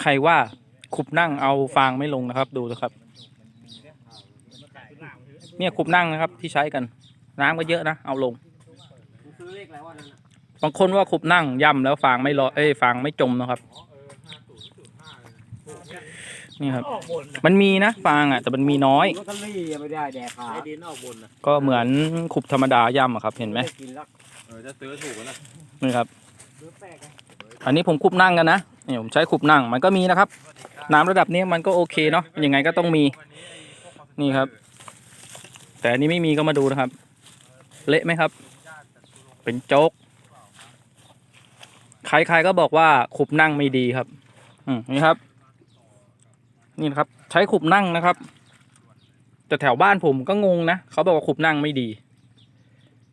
ใครว่าขุบนั่งเอาฟางไม่ลงนะครับ ดูนะครับ เนี่ยขุบนั่งนะครับที่ใช้กัน น้ำก็เยอะนะเอาลงซื้อเลขอะไรวะนั่นน่ะบางคนว่าขุบนั่งย่ำแล้วฟางไม่รอเอ้ยฟางไม่จมนะครับนี่ครับ มันมีนะฟางอะ แต่มันมีน้อยลอตเตอรี่ยังไม่ได้แดกขาใช้ดินออกบนนะก็เหมือนขุบธรรมดาย่ำอะครับ เห็นไหมกินแล้วเออจะซื้อถูกกันนะนี่ครับซื้อแปลกไงอันนี้ผมขุบนั่งกันนะเนี่ผมใช้ขุบนั่งมันก็มีนะครับ น้ำระดับนี้มันก็โอเคเนาะยังไงก็ต้องมีนี่ครับ แต่อันนี้ไม่มีก็มาดูนะครับ เละไหมครับ เป็นโจ๊กใครๆก็บอกว่าขุบนั่งไม่ดีครับ อืมนี่ครับ นี่นะครับ ใช้ขุบนั่งนะครับ แต่แถวบ้านผมก็งงนะเขาบอกว่าขุบนั่งไม่ดี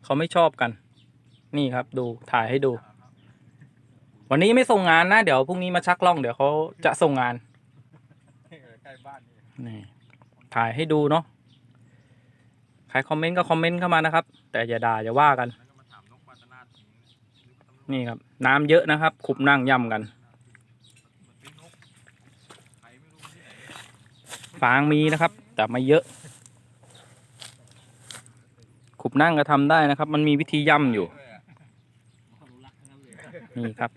เขาไม่ชอบกัน นี่ครับ ดูถ่ายให้ดู วันนี้ไม่ส่งงานนะ เดี๋ยวพรุ่งนี้มาชักล่องเดี๋ยวเขาจะส่งงานใกล้บ้านนี่นี่ถ่ายให้ดูเนาะใครคอมเมนต์ก็คอมเมนต์เข้ามานะครับ แต่อย่าด่าอย่าว่ากันแล้วก็มาถามนกปาตนาทิ้งนี่ครับ น้ำเยอะนะครับ ขุบนั่งย่ำกัน ฟางมีนะครับ แต่ไม่เยอะ ขุบนั่งก็ทำได้นะครับ มันมีวิธีย่ำอยู่ นี่ครับ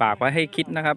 ฝากไว้ให้คิดนะครับ